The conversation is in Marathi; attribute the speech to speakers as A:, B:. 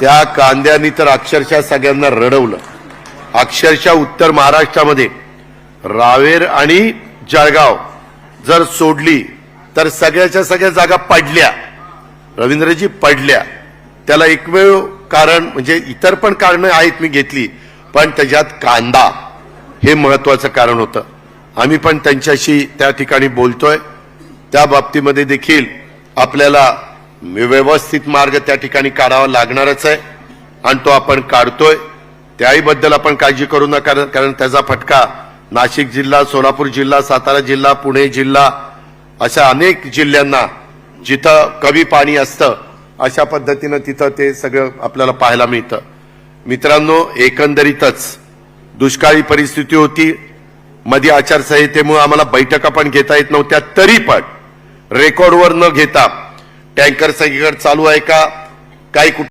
A: त्या कांद्यानी तर अक्षरशः सगळ्यांना रडवलं. अक्षरशः उत्तर महाराष्ट्रामध्ये रावेर आणि जळगाव जर सोडली तर सगळ्याच्या सगळ्या जागा पडल्या. रवींद्रजी पडल्या. त्याला एकमेव कारण म्हणजे इतर पण कारणं आहेत मी घेतली पण त्याच्यात कांदा हे महत्वाचं कारण होतं. आम्ही पण त्यांच्याशी त्या ठिकाणी बोलतोय. त्या बाबतीमध्ये देखील आपल्याला व्यवस्थित मार्ग त्या ठिकाणी काढावा लागणारच आहे. आणि तो आपण काढतोय. त्याहीबद्दल आपण काळजी करू नका कारण त्याचा फटका नाशिक जिल्हा सोलापूर जिल्हा सातारा जिल्हा पुणे जिल्हा अशा अनेक जिल्ह्यांना जिथं कमी पाणी असतं अशा पद्धतीनं तिथं ते सगळं आपल्याला पाहायला मिळतं. मित्रांनो एकंदरीतच दुष्काळी परिस्थिती होती. मध्ये आचारसंहितेमुळे आम्हाला बैठका पण घेता येत नव्हत्या तरी पण रेकॉर्डवर न घेता टँकर सगळीकडे चालू आहे का? काही कुठे